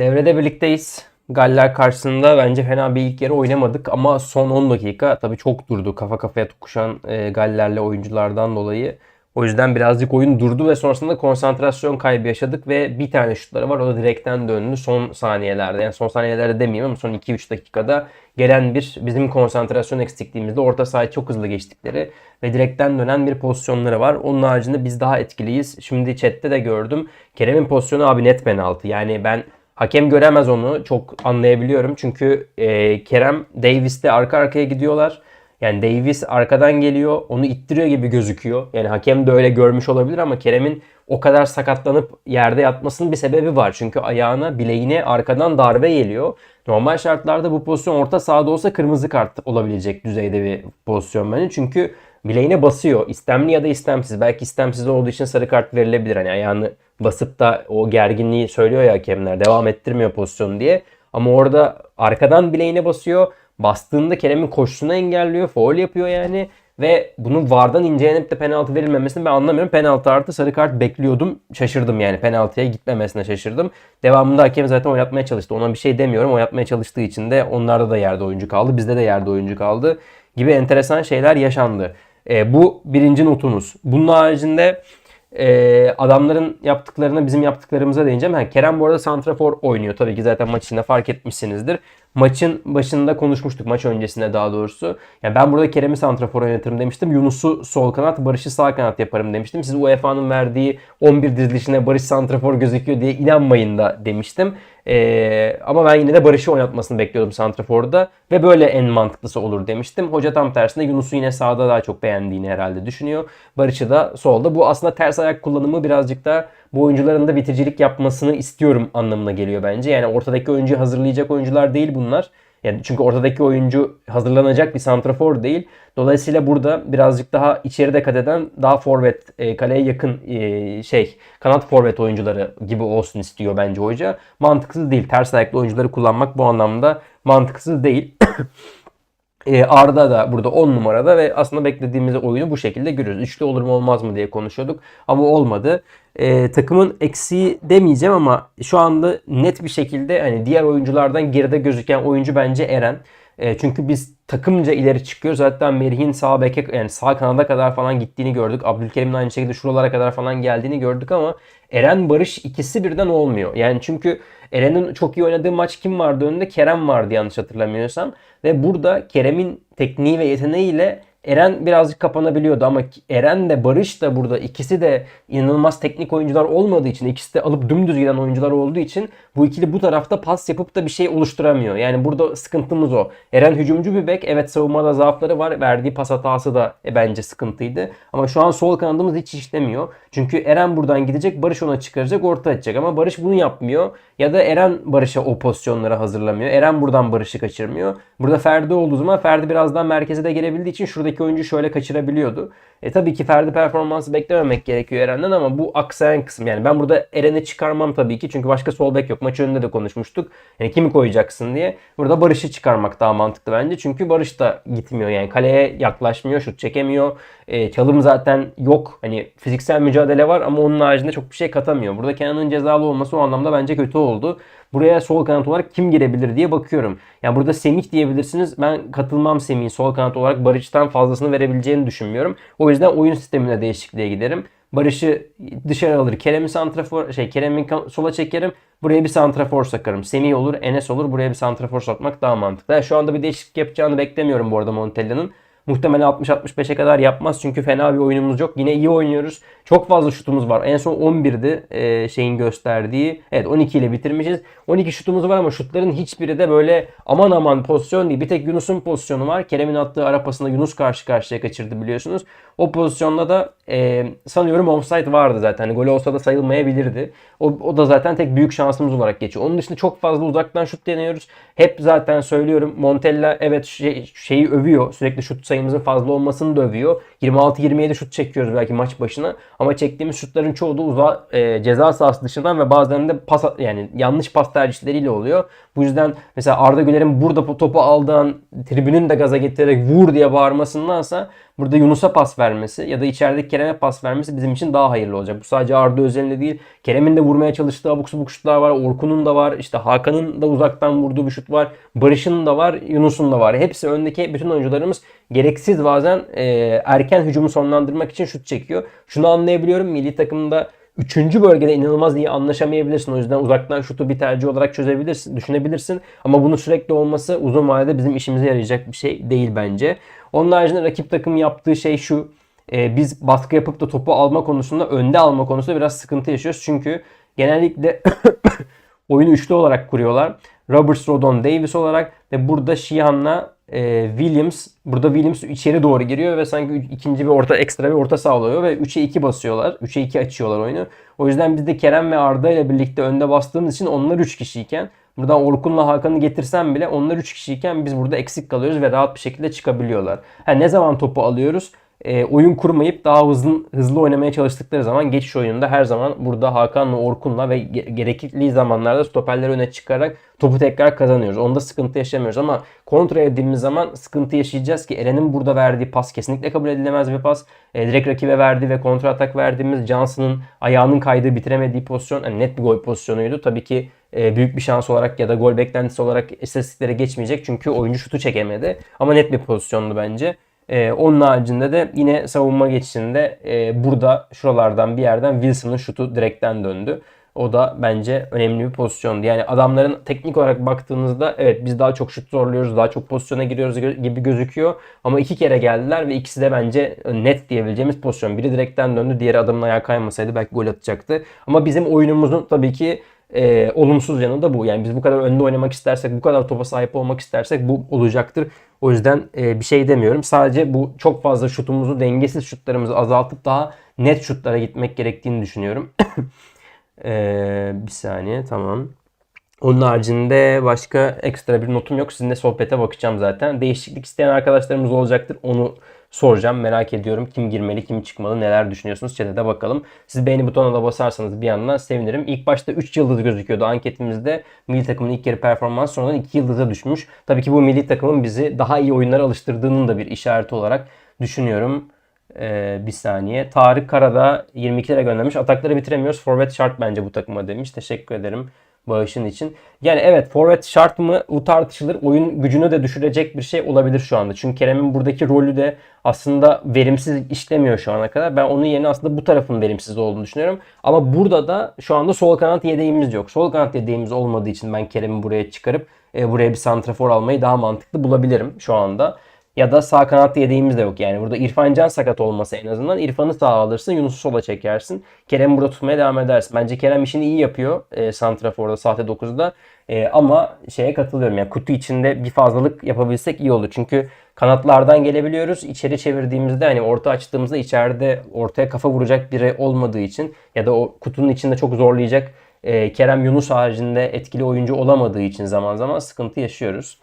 Devrede birlikteyiz. Galler karşısında bence fena bir ilk yarı oynamadık ama son 10 dakika tabii çok durdu. Kafa kafaya tokuşan e, Galler'le oyunculardan dolayı. O yüzden birazcık oyun durdu ve sonrasında konsantrasyon kaybı yaşadık ve bir tane şutları var. O da direkten döndü son saniyelerde. Yani son saniyelerde demeyeyim ama son 2-3 dakikada gelen bir bizim konsantrasyon eksikliğimizde orta sahayı çok hızlı geçtikleri ve direkten dönen bir pozisyonları var. Onun haricinde biz daha etkiliyiz. Şimdi chatte de gördüm. Kerem'in pozisyonu abi net penaltı. Yani ben Hakem göremez onu. Çok anlayabiliyorum. Çünkü e, Kerem Davis'le arka arkaya gidiyorlar. Yani Davis arkadan geliyor. Onu ittiriyor gibi gözüküyor. Yani hakem de öyle görmüş olabilir ama Kerem'in o kadar sakatlanıp yerde yatmasının bir sebebi var. Çünkü ayağına, bileğine arkadan darbe geliyor. Normal şartlarda bu pozisyon orta sahada olsa kırmızı kart olabilecek düzeyde bir pozisyon bence. Çünkü bileğine basıyor. İstemli ya da istemsiz. Belki istemsiz olduğu için sarı kart verilebilir. Hani ayağını basıp da o gerginliği söylüyor ya hakemler. Devam ettirmiyor pozisyonu diye. Ama orada arkadan bileğine basıyor. Bastığında Kerem'in koşusunu engelliyor. Foul yapıyor yani. Ve bunun VAR'dan incelenip de penaltı verilmemesini ben anlamıyorum. Penaltı artı sarı kart bekliyordum. Şaşırdım yani. Penaltıya gitmemesine şaşırdım. Devamında hakem zaten oynatmaya çalıştı. Ona bir şey demiyorum. Oynatmaya çalıştığı için de onlarda da yerde oyuncu kaldı. Bizde de yerde oyuncu kaldı. Gibi enteresan şeyler yaşandı. E, bu birinci notumuz. Bunun haricinde e, adamların yaptıklarına bizim yaptıklarımıza değineceğim. Ha, Kerem bu arada Santrafor oynuyor. Tabii ki zaten maç içinde fark etmişsinizdir. Maçın başında konuşmuştuk maç öncesinde daha doğrusu. Yani ben burada Kerem'i Santrafor oynatırım demiştim. Yunus'u sol kanat, Barış'ı sağ kanat yaparım demiştim. Siz UEFA'nın verdiği 11 dizilişine Barış Santrafor gözüküyor diye inanmayın da demiştim. Ee, ama ben yine de Barış'ı oynatmasını bekliyordum Santrafor'da. Ve böyle en mantıklısı olur demiştim. Hoca tam tersine Yunus'u yine sağda daha çok beğendiğini herhalde düşünüyor. Barış'ı da solda. Bu aslında ters ayak kullanımı birazcık da bu oyuncuların da bitiricilik yapmasını istiyorum anlamına geliyor bence. Yani ortadaki oyuncuyu hazırlayacak oyuncular değil bunlar. Yani çünkü ortadaki oyuncu hazırlanacak bir santrafor değil. Dolayısıyla burada birazcık daha içeride kat eden daha forvet, e, kaleye yakın e, şey kanat forvet oyuncuları gibi olsun istiyor bence hoca. Mantıksız değil. Ters ayaklı oyuncuları kullanmak bu anlamda mantıksız değil. E, Arda da burada 10 numarada ve aslında beklediğimiz oyunu bu şekilde görüyoruz. Üçlü olur mu olmaz mı diye konuşuyorduk ama olmadı. E, takımın eksiği demeyeceğim ama şu anda net bir şekilde hani diğer oyunculardan geride gözüken oyuncu bence Eren. E, çünkü biz takımca ileri çıkıyoruz. Hatta Merih'in sağ beke yani sağ kanada kadar falan gittiğini gördük. Abdülkerim'in aynı şekilde şuralara kadar falan geldiğini gördük ama Eren Barış ikisi birden olmuyor. Yani çünkü Eren'in çok iyi oynadığı maç kim vardı önünde? Kerem vardı yanlış hatırlamıyorsam. Ve burada Kerem'in tekniği ve yeteneğiyle Eren birazcık kapanabiliyordu ama Eren de Barış da burada ikisi de inanılmaz teknik oyuncular olmadığı için ikisi de alıp dümdüz giden oyuncular olduğu için bu ikili bu tarafta pas yapıp da bir şey oluşturamıyor. Yani burada sıkıntımız o. Eren hücumcu bir bek. Evet savunmada zaafları var. Verdiği pas hatası da e, bence sıkıntıydı. Ama şu an sol kanadımız hiç işlemiyor. Çünkü Eren buradan gidecek. Barış ona çıkaracak. Orta açacak. Ama Barış bunu yapmıyor. Ya da Eren Barış'a o pozisyonları hazırlamıyor. Eren buradan Barış'ı kaçırmıyor. Burada Ferdi olduğu zaman Ferdi biraz daha merkeze de gelebildiği için şuradaki oyuncu şöyle kaçırabiliyordu. E tabii ki Ferdi performansı beklememek gerekiyor Eren'den ama bu aksayan kısım. Yani ben burada Eren'i çıkarmam tabii ki çünkü başka sol bek yok. Maç önünde de konuşmuştuk. Yani kimi koyacaksın diye. Burada Barış'ı çıkarmak daha mantıklı bence. Çünkü Barış da gitmiyor yani kaleye yaklaşmıyor, şut çekemiyor. E, çalım zaten yok. Hani fiziksel mücadele var ama onun haricinde çok bir şey katamıyor. Burada Kenan'ın cezalı olması o anlamda bence kötü oldu. Buraya sol kanat olarak kim girebilir diye bakıyorum. Yani burada Semih diyebilirsiniz. Ben katılmam Semih'in sol kanat olarak Barış'tan fazlasını verebileceğini düşünmüyorum. O yüzden oyun sistemine değişikliğe giderim. Barış'ı dışarı alır. Kerem'i santrafor şey Kerem'i sola çekerim. Buraya bir santrafor sakarım. Semih olur, Enes olur. Buraya bir santrafor sokmak daha mantıklı. Yani şu anda bir değişiklik yapacağını beklemiyorum bu arada Montella'nın. Muhtemelen 60-65'e kadar yapmaz çünkü fena bir oyunumuz yok. Yine iyi oynuyoruz. Çok fazla şutumuz var. En son 11'di e, şeyin gösterdiği. Evet 12 ile bitirmişiz. 12 şutumuz var ama şutların hiçbiri de böyle aman aman pozisyon değil. Bir tek Yunus'un pozisyonu var. Kerem'in attığı ara pasında Yunus karşı karşıya kaçırdı biliyorsunuz. O pozisyonda da e, sanıyorum offside vardı zaten. Hani gol olsa da sayılmayabilirdi. O, o da zaten tek büyük şansımız olarak geçiyor. Onun dışında çok fazla uzaktan şut deniyoruz. Hep zaten söylüyorum Montella evet şey, şeyi övüyor. Sürekli şut sayımızın fazla olmasını da övüyor. 26-27 şut çekiyoruz belki maç başına. Ama çektiğimiz şutların çoğu da uza, e, ceza sahası dışından ve bazen de pas yani yanlış pas tercihleriyle oluyor. Bu yüzden mesela Arda Güler'in burada topu aldığın tribünün de gaza getirerek vur diye bağırmasındansa burada Yunus'a pas vermesi ya da içerideki Kerem'e pas vermesi bizim için daha hayırlı olacak. Bu sadece Arda özelinde değil. Kerem'in de vurmaya çalıştığı abuk subuk şutlar var. Orkun'un da var. işte Hakan'ın da uzaktan vurduğu bir şut var. Barış'ın da var. Yunus'un da var. Hepsi öndeki bütün oyuncularımız gereksiz bazen e, erken hücumu sonlandırmak için şut çekiyor. Şunu anlayabiliyorum. Milli takımda Üçüncü bölgede inanılmaz iyi anlaşamayabilirsin. O yüzden uzaktan şutu bir tercih olarak çözebilirsin, düşünebilirsin. Ama bunu sürekli olması uzun vadede bizim işimize yarayacak bir şey değil bence. Onun haricinde rakip takım yaptığı şey şu. E, biz baskı yapıp da topu alma konusunda, önde alma konusunda biraz sıkıntı yaşıyoruz. Çünkü genellikle oyunu üçlü olarak kuruyorlar. Roberts, Rodon, Davis olarak ve burada Sheehan'la e, Williams burada Williams içeri doğru giriyor ve sanki ikinci bir orta ekstra bir orta sağlıyor ve 3'e 2 basıyorlar. 3'e 2 açıyorlar oyunu. O yüzden biz de Kerem ve Arda ile birlikte önde bastığımız için onlar 3 kişiyken buradan Orkun'la Hakan'ı getirsem bile onlar 3 kişiyken biz burada eksik kalıyoruz ve rahat bir şekilde çıkabiliyorlar. Ha, ne zaman topu alıyoruz? E, oyun kurmayıp daha hızlı hızlı oynamaya çalıştıkları zaman geçiş oyununda her zaman burada Hakan'la Orkun'la ve gerekli zamanlarda stoperleri öne çıkarak topu tekrar kazanıyoruz. Onda sıkıntı yaşamıyoruz ama kontra edildiğimiz zaman sıkıntı yaşayacağız ki Eren'in burada verdiği pas kesinlikle kabul edilemez bir pas. E, direkt rakibe verdiği ve kontra atak verdiğimiz Johnson'ın ayağının kaydığı bitiremediği pozisyon yani net bir gol pozisyonuydu. Tabii ki e, büyük bir şans olarak ya da gol beklentisi olarak istatistiklere geçmeyecek çünkü oyuncu şutu çekemedi. Ama net bir pozisyondu bence. Ee, onun haricinde de yine savunma geçişinde e, burada şuralardan bir yerden Wilson'ın şutu direkten döndü. O da bence önemli bir pozisyondu. Yani adamların teknik olarak baktığınızda evet biz daha çok şut zorluyoruz, daha çok pozisyona giriyoruz gibi gözüküyor. Ama iki kere geldiler ve ikisi de bence net diyebileceğimiz pozisyon. Biri direkten döndü, diğeri adamın ayağı kaymasaydı belki gol atacaktı. Ama bizim oyunumuzun tabii ki e, olumsuz yanı da bu. Yani biz bu kadar önde oynamak istersek, bu kadar topa sahip olmak istersek bu olacaktır. O yüzden e, bir şey demiyorum. Sadece bu çok fazla şutumuzu, dengesiz şutlarımızı azaltıp daha net şutlara gitmek gerektiğini düşünüyorum. e, bir saniye tamam. Onun haricinde başka ekstra bir notum yok. Sizinle sohbete bakacağım zaten. Değişiklik isteyen arkadaşlarımız olacaktır. Onu soracağım. Merak ediyorum kim girmeli, kim çıkmalı, neler düşünüyorsunuz? Chat'e de bakalım. Siz beğeni butonuna da basarsanız bir yandan sevinirim. İlk başta 3 yıldız gözüküyordu anketimizde. Milli takımın ilk yarı performans sonradan 2 yıldıza düşmüş. Tabii ki bu milli takımın bizi daha iyi oyunlara alıştırdığının da bir işareti olarak düşünüyorum. Ee, bir saniye. Tarık Karada 22 lira göndermiş. Atakları bitiremiyoruz. Forvet şart bence bu takıma demiş. Teşekkür ederim bağışın için. Yani evet forvet şart mı bu tartışılır. Oyun gücünü de düşürecek bir şey olabilir şu anda. Çünkü Kerem'in buradaki rolü de aslında verimsiz işlemiyor şu ana kadar. Ben onun yerine aslında bu tarafın verimsiz olduğunu düşünüyorum. Ama burada da şu anda sol kanat yedeğimiz yok. Sol kanat yedeğimiz olmadığı için ben Kerem'i buraya çıkarıp e, buraya bir santrafor almayı daha mantıklı bulabilirim şu anda. Ya da sağ kanat yedeğimiz de yok. Yani burada İrfan Can sakat olmasa en azından İrfan'ı sağa alırsın Yunus'u sola çekersin. Kerem burada tutmaya devam edersin. Bence Kerem işini iyi yapıyor e, Santrafor'da sahte 9'da. E, ama şeye katılıyorum yani kutu içinde bir fazlalık yapabilsek iyi olur. Çünkü kanatlardan gelebiliyoruz. İçeri çevirdiğimizde hani orta açtığımızda içeride ortaya kafa vuracak biri olmadığı için ya da o kutunun içinde çok zorlayacak e, Kerem Yunus haricinde etkili oyuncu olamadığı için zaman zaman sıkıntı yaşıyoruz.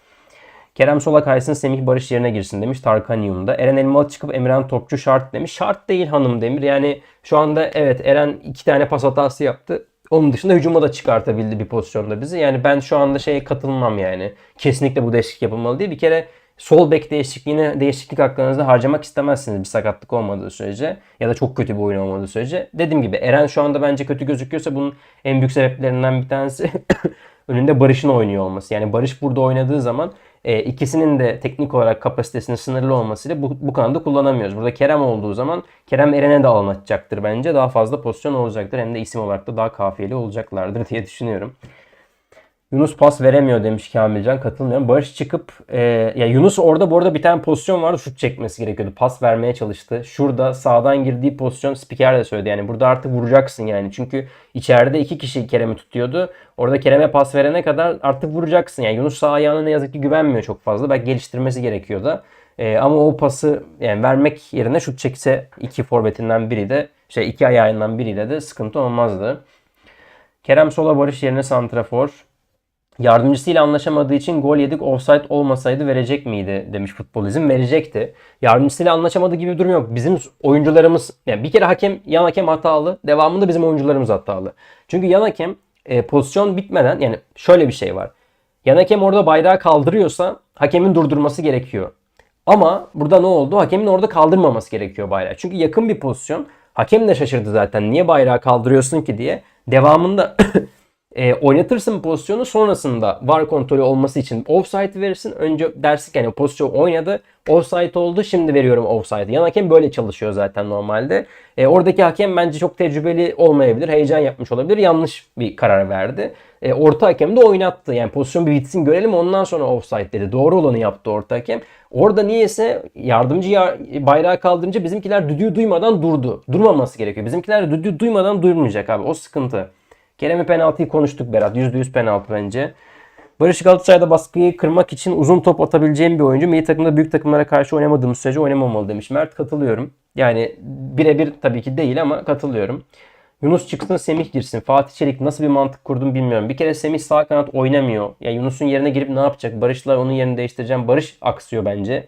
Kerem Sola kaysın Semih Barış yerine girsin demiş Tarkanium'da. Eren Elmalı çıkıp Emren Topçu şart demiş. Şart değil hanım Demir. Yani şu anda evet Eren iki tane pas hatası yaptı. Onun dışında hücuma da çıkartabildi bir pozisyonda bizi. Yani ben şu anda şeye katılmam yani. Kesinlikle bu değişiklik yapılmalı değil. Bir kere sol bek değişikliğine değişiklik hakkınızda harcamak istemezsiniz bir sakatlık olmadığı sürece ya da çok kötü bir oyun olmadığı sürece. Dediğim gibi Eren şu anda bence kötü gözüküyorsa bunun en büyük sebeplerinden bir tanesi önünde Barış'ın oynuyor olması. Yani Barış burada oynadığı zaman e, ikisinin de teknik olarak kapasitesinin sınırlı olmasıyla bu, bu kanalda kullanamıyoruz. Burada Kerem olduğu zaman Kerem Eren'e de alan açacaktır bence. Daha fazla pozisyon olacaktır. Hem de isim olarak da daha kafiyeli olacaklardır diye düşünüyorum. Yunus pas veremiyor demiş Kamilcan. Katılmıyorum. Barış çıkıp e, ya Yunus orada bu arada bir tane pozisyon vardı. Şut çekmesi gerekiyordu. Pas vermeye çalıştı. Şurada sağdan girdiği pozisyon spiker de söyledi. Yani burada artık vuracaksın yani. Çünkü içeride iki kişi Kerem'i tutuyordu. Orada Kerem'e pas verene kadar artık vuracaksın. Yani Yunus sağ ayağına ne yazık ki güvenmiyor çok fazla. Belki geliştirmesi gerekiyor da. E, ama o pası yani vermek yerine şut çekse iki forvetinden biri de şey iki ayağından biriyle de sıkıntı olmazdı. Kerem sola Barış yerine santrafor. Yardımcısıyla anlaşamadığı için gol yedik offside olmasaydı verecek miydi demiş futbolizm. Verecekti. Yardımcısıyla anlaşamadığı gibi bir durum yok. Bizim oyuncularımız yani bir kere hakem yan hakem hatalı. Devamında bizim oyuncularımız hatalı. Çünkü yan hakem e, pozisyon bitmeden yani şöyle bir şey var. Yan hakem orada bayrağı kaldırıyorsa hakemin durdurması gerekiyor. Ama burada ne oldu? Hakemin orada kaldırmaması gerekiyor bayrağı. Çünkü yakın bir pozisyon. Hakem de şaşırdı zaten. Niye bayrağı kaldırıyorsun ki diye. Devamında e, oynatırsın pozisyonu sonrasında var kontrolü olması için offside verirsin. Önce dersin ki hani pozisyon oynadı. Offside oldu. Şimdi veriyorum offside. Yan hakem böyle çalışıyor zaten normalde. E, oradaki hakem bence çok tecrübeli olmayabilir. Heyecan yapmış olabilir. Yanlış bir karar verdi. E, orta hakem de oynattı. Yani pozisyon bir bitsin görelim ondan sonra offside dedi. Doğru olanı yaptı orta hakem. Orada niyeyse yardımcı yar- bayrağı kaldırınca bizimkiler düdüğü duymadan durdu. Durmaması gerekiyor. Bizimkiler düdüğü duymadan durmayacak abi. O sıkıntı. Kerem'e penaltıyı konuştuk Berat. %100 penaltı bence. Barış Galatasaray'da baskıyı kırmak için uzun top atabileceğim bir oyuncu. Milli takımda büyük takımlara karşı oynamadığımız sürece oynamamalı demiş. Mert katılıyorum. Yani birebir tabii ki değil ama katılıyorum. Yunus çıksın Semih girsin. Fatih Çelik nasıl bir mantık kurdum bilmiyorum. Bir kere Semih sağ kanat oynamıyor. Ya Yunus'un yerine girip ne yapacak? Barış'la onun yerini değiştireceğim. Barış aksıyor bence.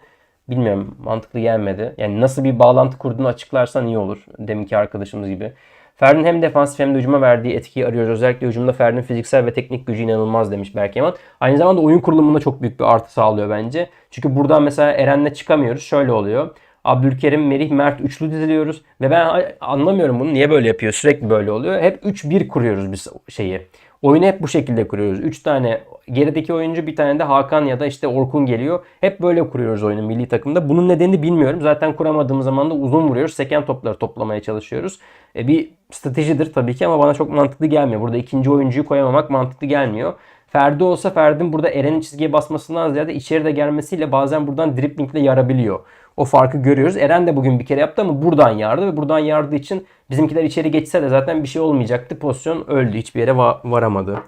Bilmiyorum mantıklı gelmedi. Yani nasıl bir bağlantı kurduğunu açıklarsan iyi olur. Deminki arkadaşımız gibi. Ferdi'nin hem defansif hem de hücuma verdiği etkiyi arıyoruz. Özellikle hücumda Ferdi'nin fiziksel ve teknik gücü inanılmaz demiş Berk Yaman. Aynı zamanda oyun kurulumunda çok büyük bir artı sağlıyor bence. Çünkü buradan mesela Eren'le çıkamıyoruz. Şöyle oluyor. Abdülkerim, Merih, Mert üçlü diziliyoruz. Ve ben anlamıyorum bunu. Niye böyle yapıyor? Sürekli böyle oluyor. Hep 3-1 kuruyoruz biz şeyi. Oyunu hep bu şekilde kuruyoruz. 3 tane gerideki oyuncu bir tane de Hakan ya da işte Orkun geliyor. Hep böyle kuruyoruz oyunu milli takımda. Bunun nedenini bilmiyorum. Zaten kuramadığımız zaman da uzun vuruyoruz. Seken topları toplamaya çalışıyoruz. E bir stratejidir tabii ki ama bana çok mantıklı gelmiyor. Burada ikinci oyuncuyu koyamamak mantıklı gelmiyor. Ferdi olsa Ferdi'nin burada Eren'in çizgiye basmasından ziyade içeri de gelmesiyle bazen buradan driplingle yarabiliyor. O farkı görüyoruz. Eren de bugün bir kere yaptı ama buradan yardı ve buradan yardığı için bizimkiler içeri geçse de zaten bir şey olmayacaktı. Pozisyon öldü. Hiçbir yere va- varamadı.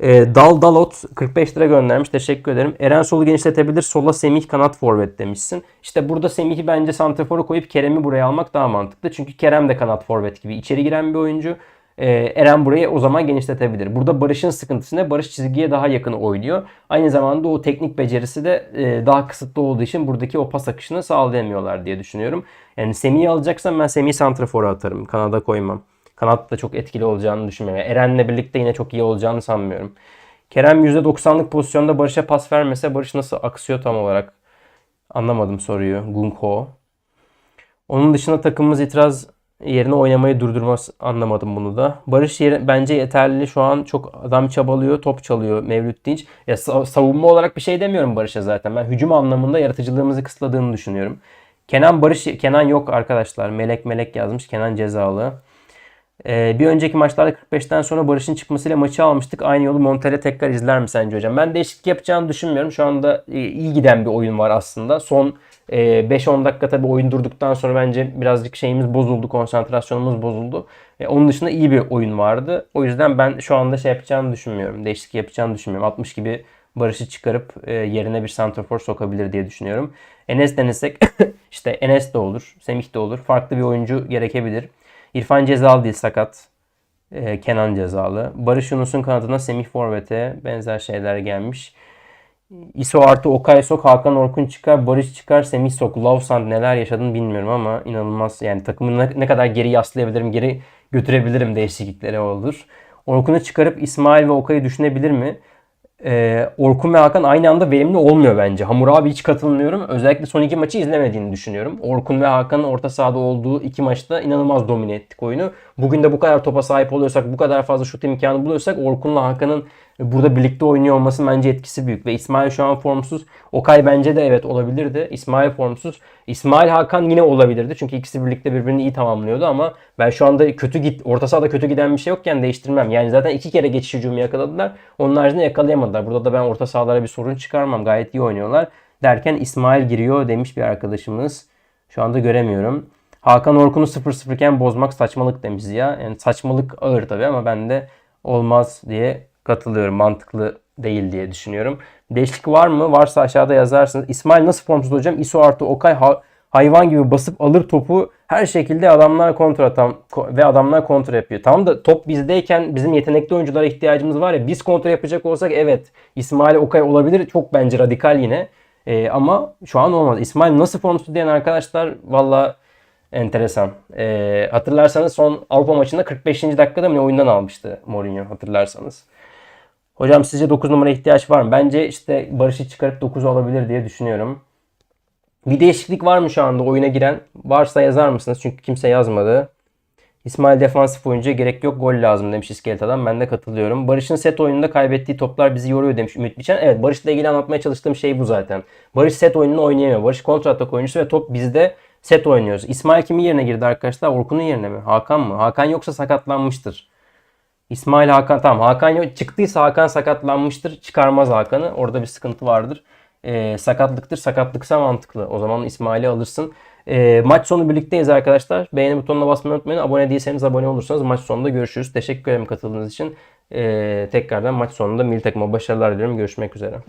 E, Dal Dalot 45 lira göndermiş. Teşekkür ederim. Eren solu genişletebilir. Sola Semih kanat forvet demişsin. İşte burada Semih'i bence santrafora koyup Kerem'i buraya almak daha mantıklı. Çünkü Kerem de kanat forvet gibi içeri giren bir oyuncu. Ee, Eren burayı o zaman genişletebilir. Burada Barış'ın sıkıntısı ne? Barış çizgiye daha yakın oynuyor. Aynı zamanda o teknik becerisi de e, daha kısıtlı olduğu için buradaki o pas akışını sağlayamıyorlar diye düşünüyorum. Yani Semih'i alacaksam ben Semih'i santrafora atarım. Kanada koymam. Kanat da çok etkili olacağını düşünmüyorum. Eren'le birlikte yine çok iyi olacağını sanmıyorum. Kerem %90'lık pozisyonda Barış'a pas vermese Barış nasıl aksıyor tam olarak? Anlamadım soruyu. Gunko. Onun dışında takımımız itiraz yerine oynamayı durdurmaz anlamadım bunu da. Barış yeri, bence yeterli şu an çok adam çabalıyor top çalıyor Mevlüt Dinç. Ya sa- savunma olarak bir şey demiyorum Barış'a zaten. Ben hücum anlamında yaratıcılığımızı kısıtladığını düşünüyorum. Kenan Barış Kenan yok arkadaşlar. Melek Melek yazmış. Kenan cezalı. Ee, bir önceki maçlarda 45'ten sonra Barış'ın çıkmasıyla maçı almıştık. Aynı yolu Montella tekrar izler mi sence hocam? Ben değişiklik yapacağını düşünmüyorum. Şu anda e, iyi giden bir oyun var aslında. Son e, 5-10 dakika tabii oyun durduktan sonra bence birazcık şeyimiz bozuldu. Konsantrasyonumuz bozuldu. E, onun dışında iyi bir oyun vardı. O yüzden ben şu anda şey yapacağını düşünmüyorum. Değişiklik yapacağını düşünmüyorum. 60 gibi Barış'ı çıkarıp e, yerine bir santrafor sokabilir diye düşünüyorum. Enes denesek işte Enes de olur. Semih de olur. Farklı bir oyuncu gerekebilir. İrfan cezalı değil sakat. Ee, Kenan cezalı. Barış Yunus'un kanadına Semih Forvet'e benzer şeyler gelmiş. İso artı Okay sok, Hakan Orkun çıkar, Barış çıkar, Semih sok. Lavsand neler yaşadığını bilmiyorum ama inanılmaz. Yani takımı ne, ne kadar geri yaslayabilirim, geri götürebilirim değişiklikleri olur. Orkun'u çıkarıp İsmail ve Okay'ı düşünebilir mi? Ee, Orkun ve Hakan aynı anda verimli olmuyor bence. Hamur abi hiç katılmıyorum. Özellikle son iki maçı izlemediğini düşünüyorum. Orkun ve Hakan'ın orta sahada olduğu iki maçta inanılmaz domine ettik oyunu. Bugün de bu kadar topa sahip oluyorsak, bu kadar fazla şut imkanı buluyorsak Orkun'la Hakan'ın burada birlikte oynuyor olması bence etkisi büyük. Ve İsmail şu an formsuz. Okay bence de evet olabilirdi. İsmail formsuz. İsmail Hakan yine olabilirdi. Çünkü ikisi birlikte birbirini iyi tamamlıyordu ama ben şu anda kötü git orta sahada kötü giden bir şey yokken değiştirmem. Yani zaten iki kere geçiş hücumu yakaladılar. Onun haricinde yakalayamadılar. Burada da ben orta sahalara bir sorun çıkarmam. Gayet iyi oynuyorlar. Derken İsmail giriyor demiş bir arkadaşımız. Şu anda göremiyorum. Hakan Orkun'u 0-0 iken bozmak saçmalık demiş ya. Yani saçmalık ağır tabii ama ben de olmaz diye katılıyorum. Mantıklı değil diye düşünüyorum. Değişiklik var mı? Varsa aşağıda yazarsınız. İsmail nasıl formsuz hocam? İso artı Okay ha- hayvan gibi basıp alır topu her şekilde adamlar kontra atan ve adamlar kontra yapıyor. Tamam da top bizdeyken bizim yetenekli oyunculara ihtiyacımız var ya biz kontra yapacak olsak evet İsmail Okay olabilir. Çok bence radikal yine. Ee, ama şu an olmaz. İsmail nasıl formsuz diyen arkadaşlar valla enteresan. Ee, hatırlarsanız son Avrupa maçında 45. dakikada mı oyundan almıştı Mourinho hatırlarsanız. Hocam sizce 9 numara ihtiyaç var mı? Bence işte Barış'ı çıkarıp 9 olabilir diye düşünüyorum. Bir değişiklik var mı şu anda oyuna giren? Varsa yazar mısınız? Çünkü kimse yazmadı. İsmail defansif oyuncuya gerek yok gol lazım demiş iskelet adam. Ben de katılıyorum. Barış'ın set oyununda kaybettiği toplar bizi yoruyor demiş Ümit Biçen. Evet Barış'la ilgili anlatmaya çalıştığım şey bu zaten. Barış set oyununu oynayamıyor. Barış kontratak oyuncusu ve top bizde set oynuyoruz. İsmail kimin yerine girdi arkadaşlar? Orkun'un yerine mi? Hakan mı? Hakan yoksa sakatlanmıştır. İsmail Hakan tamam Hakan yok çıktıysa Hakan sakatlanmıştır. Çıkarmaz Hakan'ı. Orada bir sıkıntı vardır. Ee, sakatlıktır. Sakatlıksa mantıklı. O zaman İsmail'i alırsın. Ee, maç sonu birlikteyiz arkadaşlar. Beğeni butonuna basmayı unutmayın. Abone değilseniz abone olursanız maç sonunda görüşürüz. Teşekkür ederim katıldığınız için. Ee, tekrardan maç sonunda milli takıma başarılar diliyorum. Görüşmek üzere.